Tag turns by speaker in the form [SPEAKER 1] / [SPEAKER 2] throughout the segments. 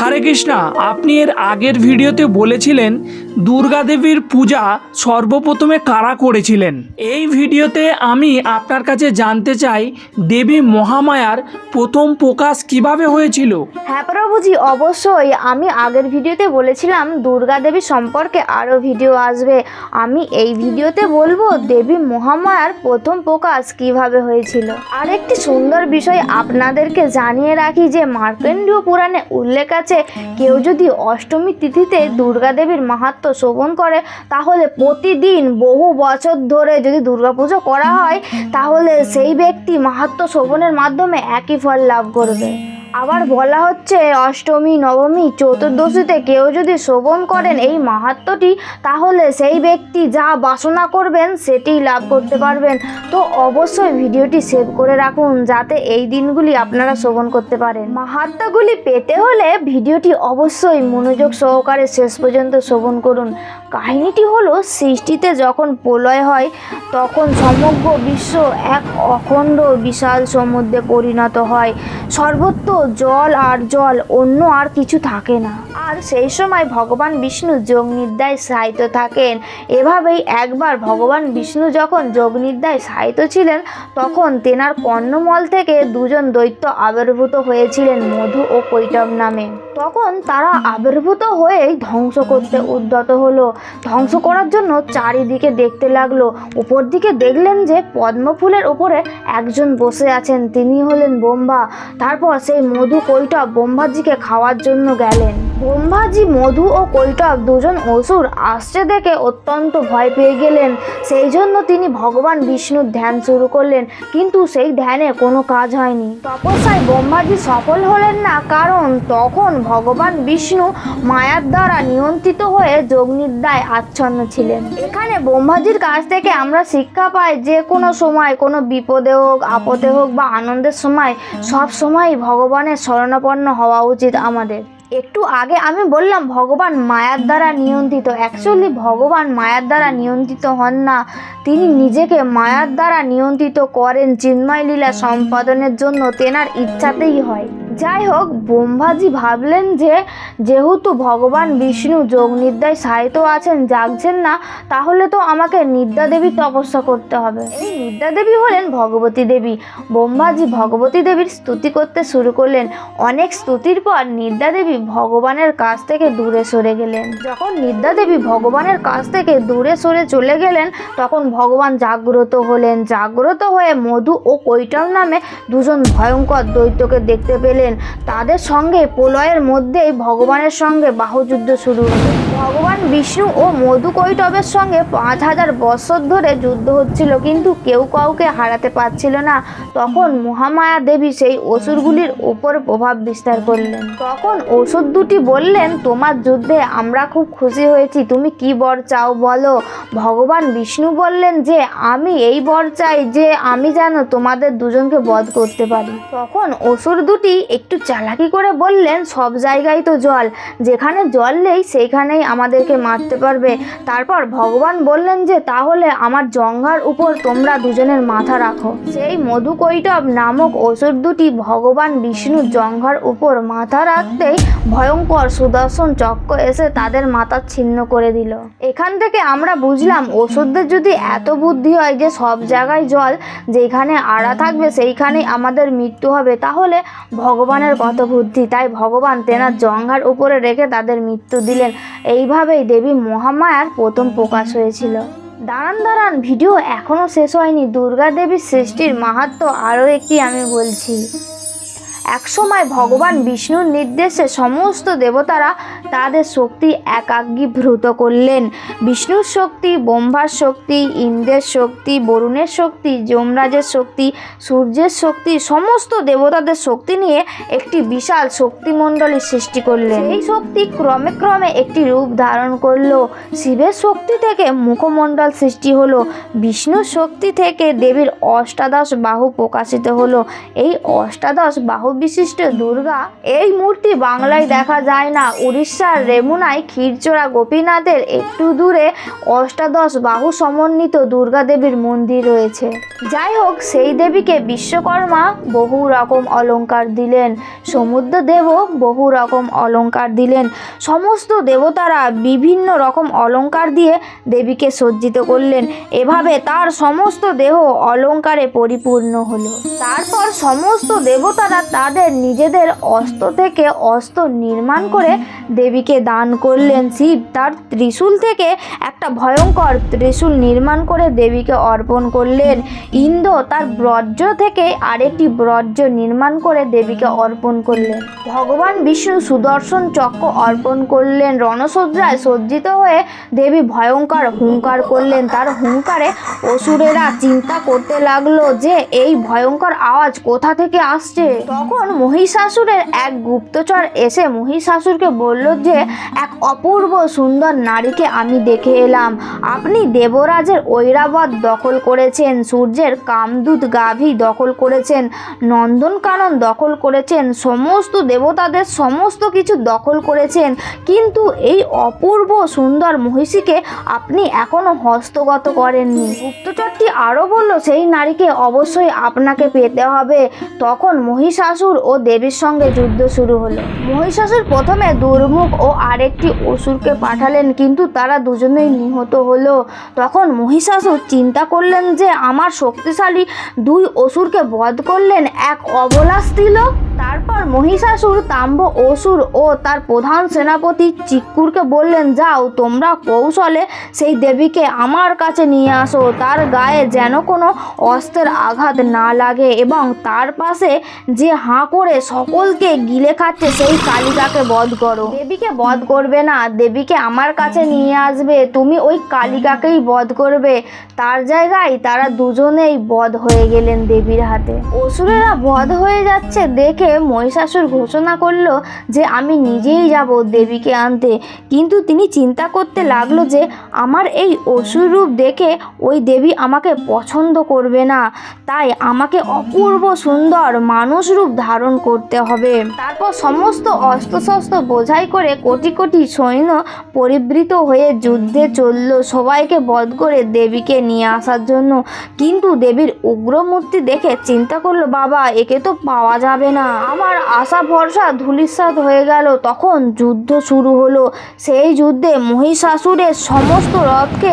[SPEAKER 1] হরে কৃষ্ণা, আপনি এর আগের ভিডিওতে বলেছিলেন দুর্গা দেবীর পূজা সর্বপ্রথমে কারা করেছিলেন। এই ভিডিওতে আমি আপনার কাছে জানতে চাই দেবী মহামায়ার প্রথম প্রকাশ কীভাবে হয়েছিল।
[SPEAKER 2] হ্যাঁ প্রভুজি, অবশ্যই। আমি আগের ভিডিওতে বলেছিলাম দুর্গা দেবী সম্পর্কে আরও ভিডিও আসবে। আমি এই ভিডিওতে বলব দেবী মহামায়ার প্রথম প্রকাশ কীভাবে হয়েছিল। আর একটি সুন্দর বিষয় আপনাদেরকে জানিয়ে রাখি যে মার্কেন্ডীয় পুরাণে উল্লেখ আছে কেউ যদি অষ্টমী তিথিতে দুর্গা দেবীর মাহাত্ম্য শোভন করে, তাহলে প্রতিদিন বহু বছর ধরে যদি দুর্গাপুজো করা হয়, তাহলে সেই ব্যক্তি মাহাত্ম শোভনের মাধ্যমে একই ফল লাভ করবে। আবার বলা হচ্ছে অষ্টমী, নবমী, চতুর্দশীতে কেউ যদি শোভন করেন এই মাহাত্ম্যটি তাহলে সেই ব্যক্তি যা বাসনা করবেন সেটিই লাভ করতে পারবেন। তো অবশ্যই ভিডিওটি সেভ করে রাখুন, যাতে এই দিনগুলি আপনারা শোভন করতে পারেন। মাহাত্ম্যগুলি পেতে হলে ভিডিওটি অবশ্যই মনোযোগ সহকারে শেষ পর্যন্ত শোভন করুন। কাহিনীটি হলো, সৃষ্টিতে যখন প্রলয় হয়, তখন সমগ্র বিশ্ব এক অখণ্ড, বিশাল সমুদ্রে পরিণত হয়। সর্বত্র জল আর জল অন্য আর কিছু থাকে না। আর সেই সময় ভগবান বিষ্ণু যোগনিদ্রায় সাহিত্য থাকেন। এভাবেই একবার ভগবান বিষ্ণু যখন যোগনিদ্রায় সাহিত্য ছিলেন, তখন তেনার কর্ণমল থেকে দুজন দৈত্য আবির্ভূত হয়েছিলেন মধু ও কৈটব নামে। তখন তারা আবির্ভূত হয়েই ধ্বংস করতে উদ্যত হলো। ধ্বংস করার জন্য চারিদিকে দেখতে লাগল। উপর দিকে দেখলেন যে পদ্ম ফুলের উপরে একজন বসে আছেন। তিনি হলেন বোম্বা। তারপর সেই মধু কৈটব বোম্বাজিকে খাওয়ার জন্য গেলেন। ব্রহ্মাজি, মধু ও কৈটব দুজন অসুর আসছে দেখে অত্যন্ত ভয় পেয়ে গেলেন। সেই জন্য তিনি ভগবান বিষ্ণুর ধ্যান শুরু করলেন, কিন্তু সেই ধ্যানে কোনো কাজ হয়নি। তপস্যায় ব্রহ্মাজি সফল হলেন না, কারণ তখন ভগবান বিষ্ণু মায়ার দ্বারা নিয়ন্ত্রিত হয়ে যোগনিদ্রায় আচ্ছন্ন ছিলেন। এখানে ব্রহ্মাজির কাছ থেকে আমরা শিক্ষা পাই যে কোনো সময়, কোনো বিপদে হোক, আপদে হোক বা আনন্দের সময়, সব সময় ভগবানের শরণাপন্ন হওয়া উচিত আমাদের। একটু আগে আমি বললাম, ভগবান মায়ার দ্বারা নিয়ন্ত্রিত। অ্যাকচুয়ালি ভগবান মায়ার দ্বারা নিয়ন্ত্রিত হন না। তিনি নিজেকে মায়ার দ্বারা নিয়ন্ত্রিত করেন। চিন্ময় লীলা সম্পাদনের জন্য তেনার ইচ্ছাতেই হয়। যাই হোক ব্রহ্মাজি ভাবলেন যে, যেহেতু ভগবান বিষ্ণু যোগ যোগনিদ্রায় সাহিত্য আছেন, জাগছেন না, তাহলে তো আমাকে নিদ্রা দেবীর তপস্যা করতে হবে। এই নিদ্রা দেবী হলেন ভগবতী দেবী। ব্রহ্মাজি ভগবতী দেবীর স্তুতি করতে শুরু করলেন। অনেক স্তুতির পর নিদ্রা দেবী ভগবানের কাছ থেকে দূরে সরে গেলেন। যখন নিদ্রা দেবী ভগবানের কাছ থেকে দূরে সরে চলে গেলেন, তখন ভগবান জাগ্রত হলেন। জাগ্রত হয়ে মধু ও কৈটব নামে দুজন ভয়ঙ্কর দৈত্যকে দেখতে পেলেন। তাদের সঙ্গে প্রলয়ের মধ্যেই ভগবানের সঙ্গে বাহুযুদ্ধ শুরু হলো। ভগবান বিষ্ণু ও মধু কৈটবের সঙ্গে পাঁচ হাজার বছর ধরে যুদ্ধ হচ্ছিল, কিন্তু কেউ কাউকে হারাতে পারছিল না। তখন মহামায়া দেবী সেই অসুরগুলির ওপর প্রভাব বিস্তার করলেন। তখন অসুর দুটি বললেন, তোমার যুদ্ধে আমরা খুব খুশি হয়েছি, তুমি কি বর চাও বলো? ভগবান বিষ্ণু বললেন যে, আমি এই বর চাই যে, আমি যেন তোমাদের দুজনকে বধ করতে পারি। তখন অসুর দুটি একটু চালাকি করে বললেন, সব জায়গায় তো জল, যেখানে জল নেই, সেইখানেই আমাদেরকে মারতে পারবে। তারপর ভগবান বললেন যে, তাহলে আমার জঙ্ঘার উপর তোমরা দুজনের মাথা রাখো। সেই মধু কৈটব নামক অসুর দুটি ভগবান বিষ্ণুর জঙ্ঘার উপর মাথা রাখতেই ভয়ঙ্কর সুদর্শন চক্র এসে তাদের মাথা ছিন্ন করে দিল। এখান থেকে আমরা বুঝলাম? ওষুধদের যদি এত বুদ্ধি হয় যে সব জায়গায় জল যেখানে আড়া থাকবে সেইখানেই আমাদের মৃত্যু হবে, তাহলে ভগবানের কত বুদ্ধি? তাই ভগবান তেনার জঙ্ঘার উপরে রেখে তাদের মৃত্যু দিলেন। এইভাবেই দেবী মহামায়ার প্রথম প্রকাশ হয়েছিল। দাঁড়ান দাঁড়ান, ভিডিও এখনও শেষ হয়নি। দুর্গা দেবীর সৃষ্টির মাহাত্ম আরও একটি আমি বলছি। একসময় ভগবান বিষ্ণুর নির্দেশে সমস্ত দেবতারা তাদের শক্তি একাগ্রীভূত করলেন। বিষ্ণুর শক্তি, ব্রহ্মার শক্তি, ইন্দ্রের শক্তি, বরুণের শক্তি, যমরাজের শক্তি, সূর্যের শক্তি, সমস্ত দেবতাদের শক্তি নিয়ে একটি বিশাল শক্তিমণ্ডলী সৃষ্টি করলেন। এই শক্তি ক্রমে ক্রমে একটি রূপ ধারণ করল। শিবের শক্তি থেকে মুখমণ্ডল সৃষ্টি হলো। বিষ্ণুর শক্তি থেকে দেবীর অষ্টাদশ বাহু প্রকাশিত হলো। এই অষ্টাদশ বাহু বিশিষ্ট দুর্গা, এই মূর্তি বাংলায় দেখা যায় না। উড়িষ্যার রেমুনায় ক্ষীরচোরা গোপীনাথের একটু দূরে অষ্টাদশ বাহু সমন্বিত দুর্গা দেবীর মন্দির রয়েছে। যাই হোক, সেই দেবীকে বিশ্বকর্মা বহু রকম অলংকার দিলেন। সমুদ্র দেবও বহু রকম অলংকার দিলেন। সমস্ত দেবতারা বিভিন্ন রকম অলংকার দিয়ে দেবীকে সজ্জিত করলেন। এভাবে তার সমস্ত দেহ অলংকারে পরিপূর্ণ হলো। তারপর সমস্ত দেবতারা তাদের নিজেদের অস্ত্র থেকে অস্ত্র নির্মাণ করে দেবীকে দান করলেন শিব। তার ত্রিশূল থেকে একটা ভয়ঙ্কর ত্রিশূল নির্মাণ করে দেবীকে অর্পণ করলেন। ইন্দ্র তার ব্রজ্র থেকে আরেকটি ব্রজ্র নির্মাণ করে দেবীকে অর্পণ করলেন। ভগবান বিষ্ণু সুদর্শন চক্র অর্পণ করলেন। রণসজ্জায় সজ্জিত হয়ে দেবী ভয়ঙ্কর হুঙ্কার করলেন। তার হুঙ্কারে অসুরেরা চিন্তা করতে লাগল যে, এই ভয়ঙ্কর আওয়াজ কোথা থেকে আসছে? তখন মহিষাসুরের এক গুপ্তচর এসে মহিষাসুরকে বলল যে, এক অপূর্ব সুন্দর নারীকে আমি দেখে এলাম। আপনি দেবরাজের ঐরাবত দখল করেছেন, সূর্যের কামদূত গাভী দখল করেছেন, নন্দনকানন দখল করেছেন, সমস্ত দেবতাদের সমস্ত কিছু দখল করেছেন। কিন্তু এই অপূর্ব সুন্দর মহিষীকে আপনি এখনও হস্তগত করেননি। গুপ্তচরটি আরও বলল, সেই নারীকে অবশ্যই আপনাকে পেতে হবে। তখন মহিষাসুর ও দেবীর সঙ্গে যুদ্ধ শুরু হলো। মহিষাসুর প্রথমে দুর্মুখ ও আরেকটি অসুরকে পাঠালেন, কিন্তু তারা দুজনেই নিহত হলো। তখন মহিষাসুর চিন্তা করলেন যে, আমার শক্তিশালী দুই অসুরকে বধ করলেন, এক অবলা স্ত্রীলোক তারপর মহিষাসুর, তাম্ব অসুর ও তার প্রধান সেনাপতি চিক্কুরকে বললেন, যাও, তোমরা কৌশলে সেই দেবীকে আমার কাছে নিয়ে আসো। তার গায়ে যেন কোনো অস্ত্রের আঘাত না লাগে এবং তার পাশে যে হাঁ করে সকলকে গিলে খাচ্ছে, সেই কালিকাকে বধ করো। দেবীকে বধ করবে না, দেবীকে আমার কাছে নিয়ে আসবে। তুমি ওই কালিকাকেই বধ করবে। তার জায়গায় তারা দুজনেই বধ হয়ে গেলেন দেবীর হাতে। অসুরেরা বধ হয়ে যাচ্ছে দেখে মহিষাসুর ঘোষণা করল যে আমি নিজেই যাব দেবীকে আনতে। কিন্তু তিনি চিন্তা করতে লাগল যে আমার এই অসুর রূপ দেখে ওই দেবী আমাকে পছন্দ করবে না। তাই আমাকে অপূর্ব সুন্দর মানুষ রূপ ধারণ করতে হবে। তারপর সমস্ত অস্ত্রশস্ত্র বোঝাই করে কোটি কোটি সৈন্য পরিবৃত হয়ে যুদ্ধে চলল সবাইকে বধ করে দেবীকে নিয়ে আসার জন্য। কিন্তু দেবীর উগ্র মূর্তি দেখে চিন্তা করল, বাবা, একে তো পাওয়া যাবে না। আমার আশা ভরসা ধূলিসাৎ হয়ে গেল। তখন যুদ্ধ শুরু হলো। সেই যুদ্ধে মহিষাসুরের সমস্ত রথকে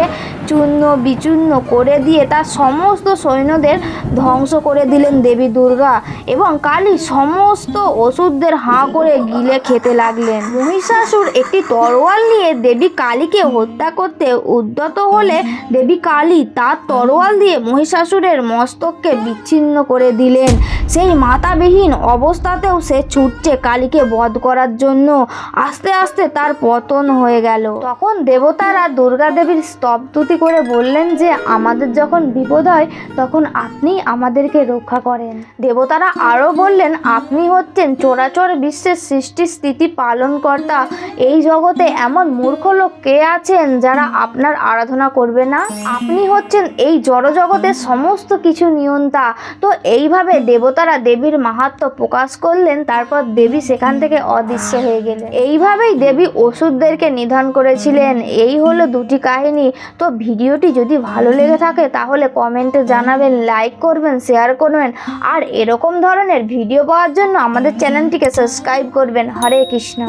[SPEAKER 2] চূর্ণ বিচূর্ণ করে দিয়ে তার সমস্ত সৈন্যদের ধ্বংস করে দিলেন দেবী দুর্গা এবং কালী সমস্ত ওষুধদের হাঁ করে গিলে খেতে লাগলেন। মহিষাসুর একটি তরোয়াল নিয়ে দেবী কালীকে হত্যা করতে উদ্যত হলে দেবী কালী তার তরোয়াল দিয়ে মহিষাসুরের মস্তককে বিচ্ছিন্ন করে দিলেন। সেই মাতাবিহীন অবস্থাতেও সে ছুটছে কালীকে বধ করার জন্য। আস্তে আস্তে তার পতন হয়ে গেল। তখন দেবতারা দুর্গা দেবীর স্তবতুতি করে বললেন যে, আমাদের যখন বিপদ হয়, তখন আপনি আমাদেরকে রক্ষা করেন। দেবতারা আরও বললেন, আপনি হচ্ছেন চোরাচর বিশ্বের সৃষ্টি স্থিতি পালনকর্তা। এই জগতে এমন মূর্খ লোক কে আছেন যারা আপনার আরাধনা করবে না? আপনি হচ্ছেন এই জড়জগতের সমস্ত কিছু নিয়ন্তা। তো এইভাবে দেবতারা দেবীর মাহাত্ম্য প্রকাশ করলেন, তারপর দেবী সেখান থেকে অদৃশ্য হয়ে গেলেন। এইভাবেই দেবী ওষুধদেরকে নিধন করেছিলেন। এই হলো দুটি কাহিনী। তো ভিডিওটি যদি ভালো লেগে থাকে, তাহলে কমেন্টে জানাবেন লাইক করবেন শেয়ার করবেন। আর এরকম ধরনের ভিডিও পাওয়ার জন্য আমাদের চ্যানেলটিকে সাবস্ক্রাইব করবেন। হরে কৃষ্ণ।